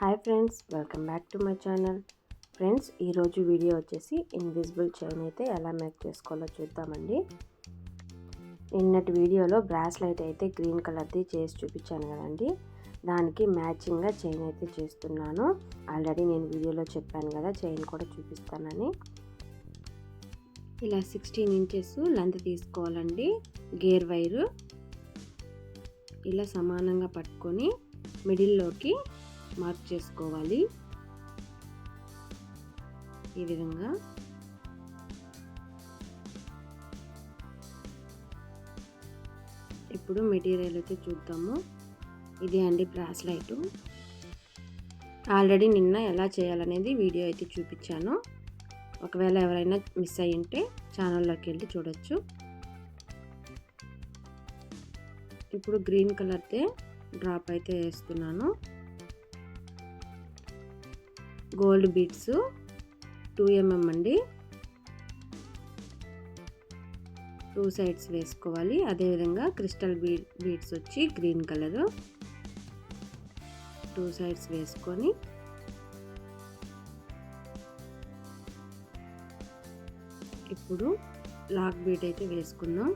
Hi friends welcome back to my channel. Friends ఈరోజు video వచ్చేసి invisible chain అయితే ఎలా మేక్ చేసుకోవాలో చూద్దామండి. నిన్నటి వీడియోలో బ్రాస్లైట్ అయితే గ్రీన్ కలర్ది చేసి చూపించాను కదండి. దానికి మ్యాచింగ్గా చైన్ అయితే చేస్తున్నాను. ఆల్రెడీ నేను వీడియోలో చెప్పాను కదా చైన్ కూడా చూపిస్తానని. ఇలా సిక్స్టీన్ ఇంచెస్ లెంత్ తీసుకోవాలండి గేర్ వైరు. ఇలా సమానంగా పట్టుకొని మిడిల్లోకి మార్క్ చేసుకోవాలి ఈ విధంగా. ఇప్పుడు మెటీరియల్ అయితే చూద్దాము. ఇది అండి బ్రాస్లైట్ ఆల్రెడీ నిన్న ఎలా చేయాలనేది వీడియో అయితే చూపించాను. ఒకవేళ ఎవరైనా మిస్ అయ్యి ఉంటే ఛానల్లోకి వెళ్ళి చూడొచ్చు. ఇప్పుడు గ్రీన్ కలర్తే డ్రాప్ అయితే వేస్తున్నాను. గోల్డ్ బీడ్స్ టూ ఎంఎం అండి. టూ సైడ్స్ వేసుకోవాలి. అదేవిధంగా క్రిస్టల్ బీడ్ బీడ్స్ వచ్చి గ్రీన్ కలరు. టూ సైడ్స్ వేసుకొని ఇప్పుడు లాక్ బీట్ అయితే వేసుకుందాం.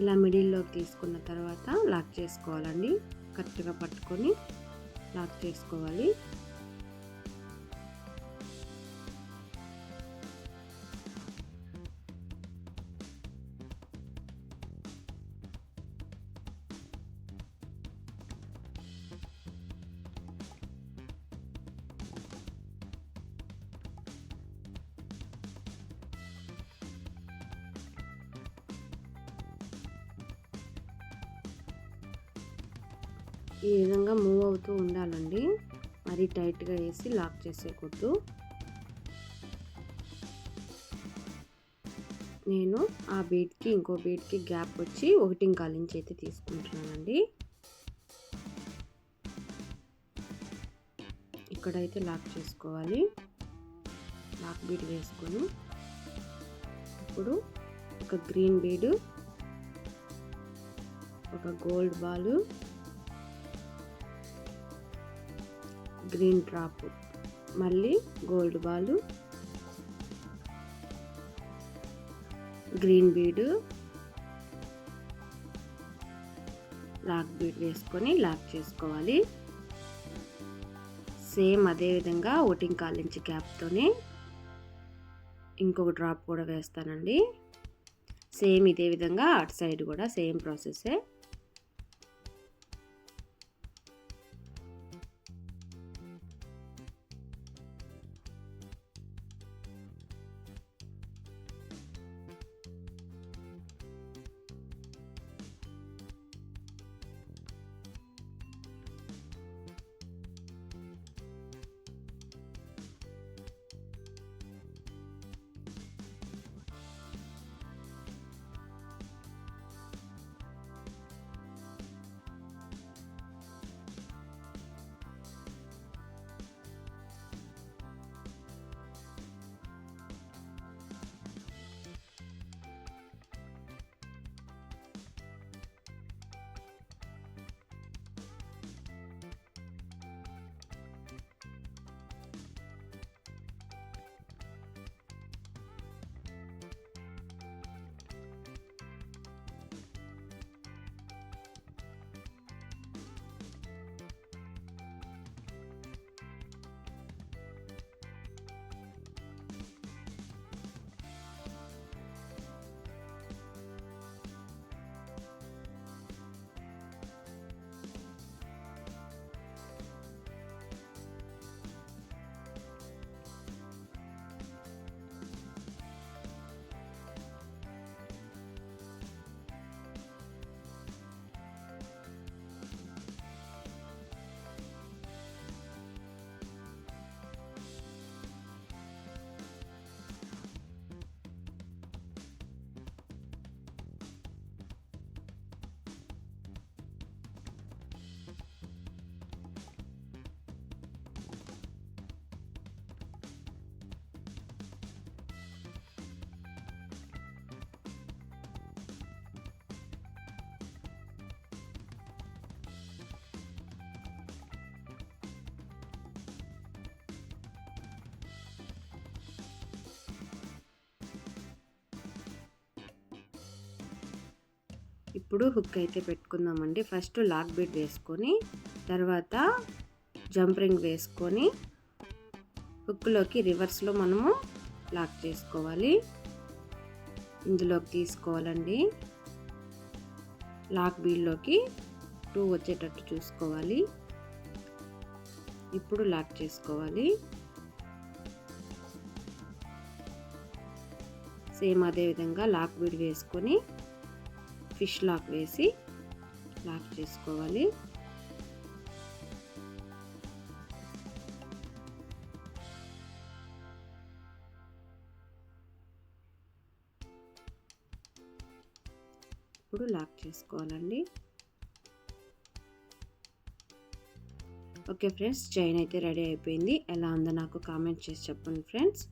ఇలా మిడిల్లోకి తీసుకున్న తర్వాత లాక్ చేసుకోవాలండి. కరెక్ట్గా పట్టుకొని లాక్ చేసుకోవాలి. ఈ విధంగా మూవ్ అవుతూ ఉండాలండి. మరీ టైట్గా వేసి లాక్ చేసేయకూడదు. నేను ఆ బీట్కి ఇంకో బీట్కి గ్యాప్ వచ్చి ఒకటి ఇంచ్ అయితే తీసుకుంటున్నానండి. ఇక్కడైతే లాక్ చేసుకోవాలి. లాక్ బీడ్ వేసుకొని ఇప్పుడు ఒక గ్రీన్ బీడు ఒక గోల్డ్ బాలు గ్రీన్ డ్రాప్ మళ్ళీ gold ball green bead lock bead వేసుకొని లాక్ చేసుకోవాలి. సేమ్ అదే విధంగా ఓటింగ్ కాల్ నుంచి గ్యాప్తోనే ఇంకొక డ్రాప్ కూడా వేస్తానండి. సేమ్ ఇదే విధంగా అటు సైడ్ కూడా సేమ్ ప్రాసెసే. ఇప్పుడు హుక్ అయితే పెట్టుకుందామండి. ఫస్ట్ లాక్ బీడ్ వేసుకొని తర్వాత జంప్ రింగ్ వేసుకొని హుక్లోకి రివర్స్లో మనము లాక్ చేసుకోవాలి. ఇందులోకి తీసుకోవాలండి. లాక్ బీడ్లోకి టూ వచ్చేటట్టు చూసుకోవాలి. ఇప్పుడు లాక్ చేసుకోవాలి. సేమ్ అదే విధంగా లాక్ బీడ్ వేసుకొని ఫిష్ లాక్ వేసి లాక్ చేసుకోవాలి. ఇప్పుడు లాక్ చేసుకోవాలండి. ఓకే ఫ్రెండ్స్ చైన్ అయితే రెడీ అయిపోయింది. ఎలా ఉందో నాకు కామెంట్ చేసి చెప్పండి ఫ్రెండ్స్.